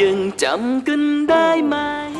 ยังจำกั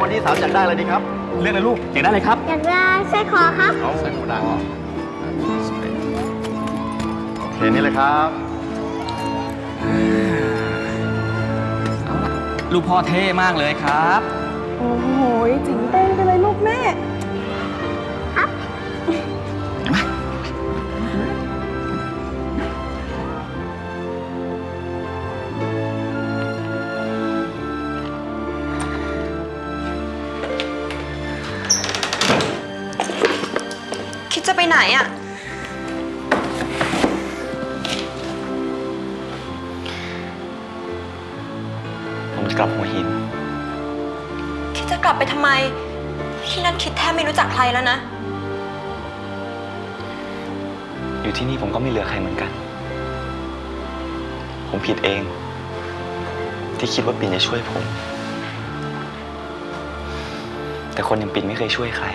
วัลที่สามอยากได้อะไรดีครับเลือกเลยลูกอยากได้เลยครับอยากได้สร้อยคอครับเอาใส่หูดังโอเคนี่เลยครับลูกพ่อเท่มากเลยครับ โอ้โหจริงเต้ไปเลยลูกแม่ ไปไหนอะผมจะกลับหัวหิน คิดจะกลับไปทำไม ที่นั่นคิดแทบไม่รู้จักใครแล้วนะ อยู่ที่นี่ผมก็ไม่เหลือใครเหมือนกัน ผมผิดเอง ที่คิดว่าปิ่นจะช่วยผม แต่คนอย่างปิ่นไม่เคยช่วยใคร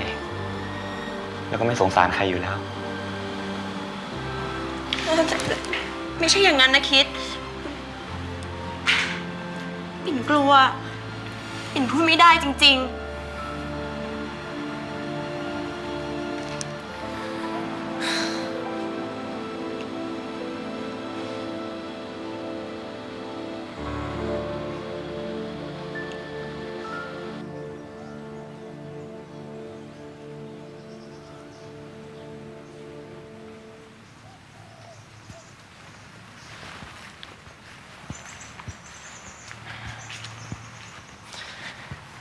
แล้วก็ไม่สงสารใครอยู่แล้ว ไม่ใช่อย่างนั้นนะคิด ปิ่นกลัว ปิ่นพูดไม่ได้จริง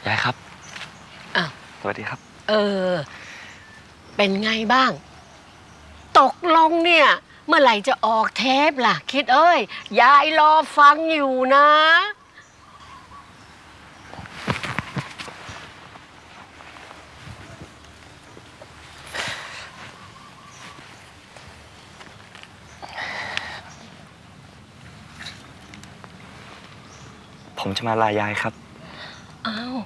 ยายครับอ้าว สวัสดีครับ เออ เป็นไงบ้าง ตกลงเนี่ย เมื่อไหร่จะออกเทปล่ะ คิดเอ้ย ยายรอฟังอยู่นะ ผมจะมาลายายครับ อ้าว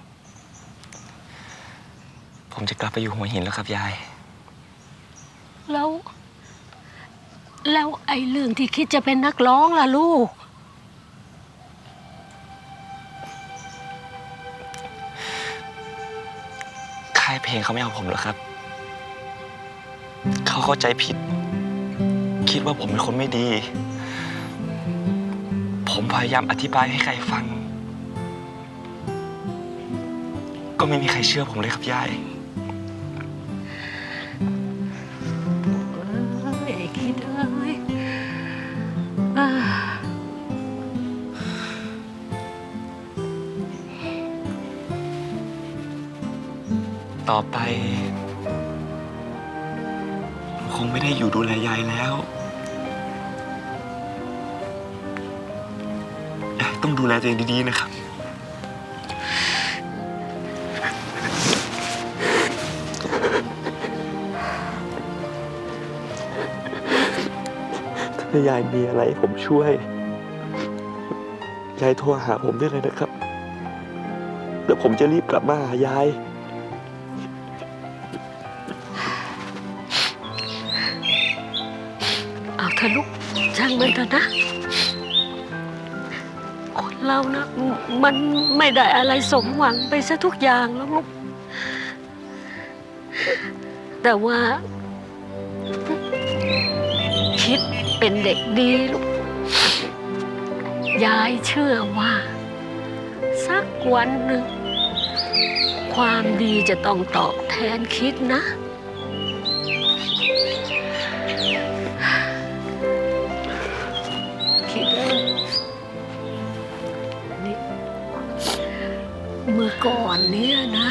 ผมจะ กลับไปอยู่หัวหินแล้วครับยาย แล้ว แล้วไอ้เรื่องที่คิดจะเป็นนักร้องล่ะลูก ค่ายเพลงเขาไม่เอาผมแล้วครับ เขาเข้าใจผิด คิดว่าผมเป็นคนไม่ดี ผมพยายามอธิบายให้ใครฟัง ก็ไม่มีใครเชื่อผมเลยครับยาย ต่อไปผมคงไม่ได้อยู่ดูแลยายแล้วยายต้องดูแลตัวเองดีๆนะครับ ถ้ายายมีอะไรให้ผมช่วย ยายโทรหาผมได้เลยนะครับ แล้วผมจะรีบกลับมาหายาย เถอะลูกช่างมันเถอะนะ คนเรานะ มันไม่ได้อะไรสมหวังไปซะทุกอย่างแล้วลูก แต่ว่า คิดเป็นเด็กดีลูก ยายเชื่อว่า สักวันหนึ่ง ความดีจะต้องตอบแทนคิดนะ นี้นะ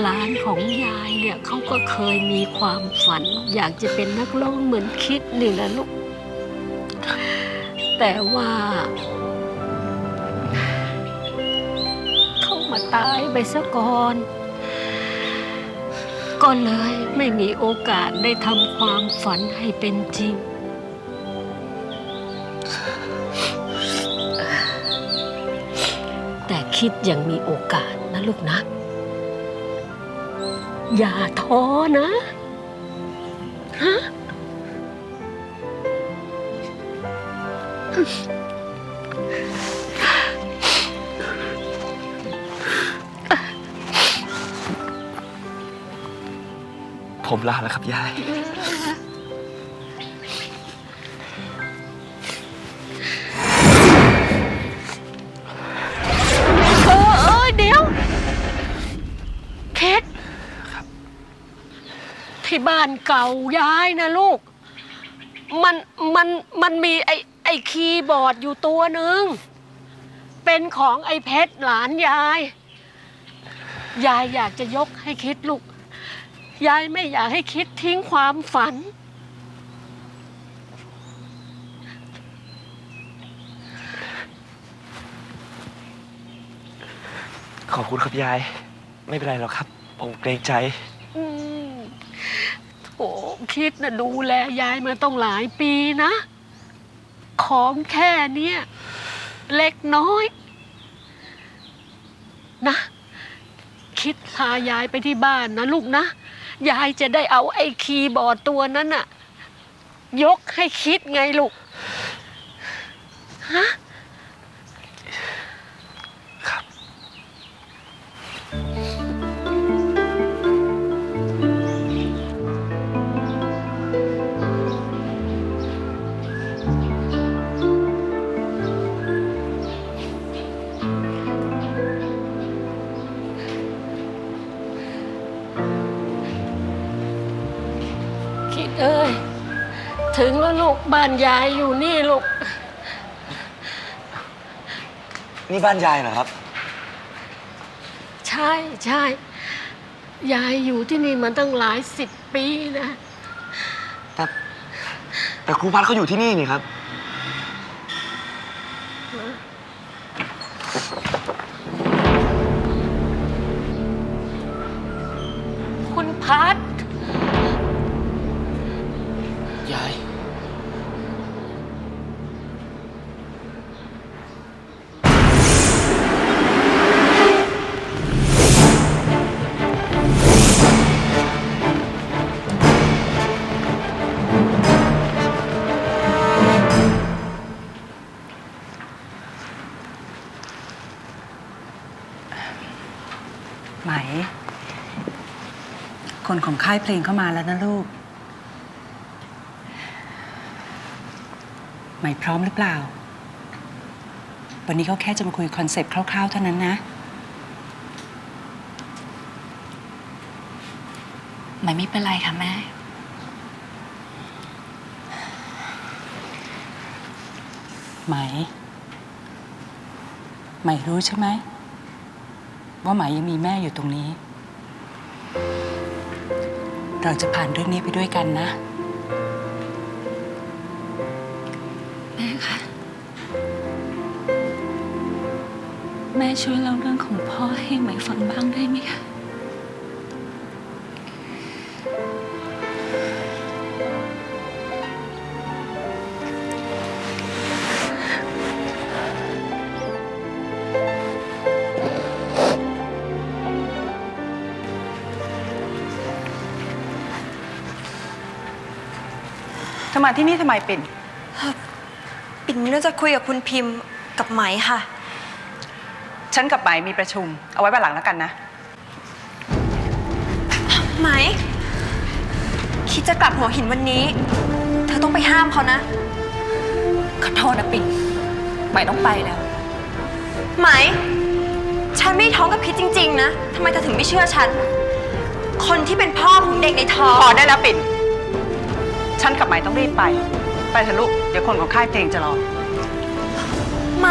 หลานของยายเนี่ยเขาก็เคยมีความฝัน อยากจะเป็นนักร้องเหมือนคิดนี่แหละลูก แต่ว่า เขามาตายไปซะก่อนก็เลยไม่มีโอกาสได้ทำความฝันให้เป็นจริงิดยังมีโอกาสนะลูกนะ อย่าท้อนะ ฮะ ผมลาแล้วครับยาย บ้านเก่ายายนะลูก มันมันมันมีไอไอคีย์บอร์ดอยู่ตัวหนึ่ง เป็นของไอเพชรหลานยาย ยายอยากจะยกให้คิดลูก ยายไม่อยากให้คิดทิ้งความฝัน ขอบคุณครับยาย ไม่เป็นไรหรอกครับ ผมเกรงใจ อืม โถคิดนะดูแลยายมาต้องหลายปีนะ ของแค่เนี้ยเล็กน้อย นะ คิดพายายไปที่บ้านนะลูกนะ ยายจะได้เอาไอ้คีย์บอร์ดตัวนั้นน่ะ ยกให้คิดไงลูก ฮะ ถึงแล้วลูกบ้านยายอยู่นี่ลูก นี่บ้านยายเหรอครับ ใช่ใช่ยายอยู่ที่นี่มาตั้งหลายสิบปีนะ แต่แต่ครูพัดเขาอยู่ที่นี่นี่ครับ คนของค่ายเพลงเข้ามาแล้วนะลูกไหมพร้อมหรือเปล่า วันนี้เขาแค่จะมาคุยคอนเซปต์คร่าวๆเท่านั้นนะ ไม่ไม่เป็นไรค่ะแม่ ไหม ไหมรู้ใช่ไหม ว่าไหมยังมีแม่อยู่ตรงนี้ เราจะผ่านเรื่องนี้ไปด้วยกันนะ แม่คะ แม่ช่วยเล่าเรื่องของพ่อให้ไหมฟังบ้างได้ไหมคะ มาที่นี่ทำไมเป็นปิ่นมีเรื่องจะคุยกับคุณพิมพ์กับไหมค่ะ ฉันกับไหมมีประชุม เอาไว้วันหลังแล้วกันนะ ไหม คิดจะกลับหัวหินวันนี้ เธอต้องไปห้ามเขานะ ขอโทษนะปิ่นใหม่ต้องไปแล้ว ไหม ฉันไม่ได้ท้องกับพิษจริง ๆ นะทำไมเธอถึงไม่เชื่อฉัน คนที่เป็นพ่อของเด็กในท้อง พอได้แล้วปิ่น ฉันกับไหมต้องรีบไป ไปเถอะลูก เดี๋ยวคนของค่ายเพลงจะรอ ไหม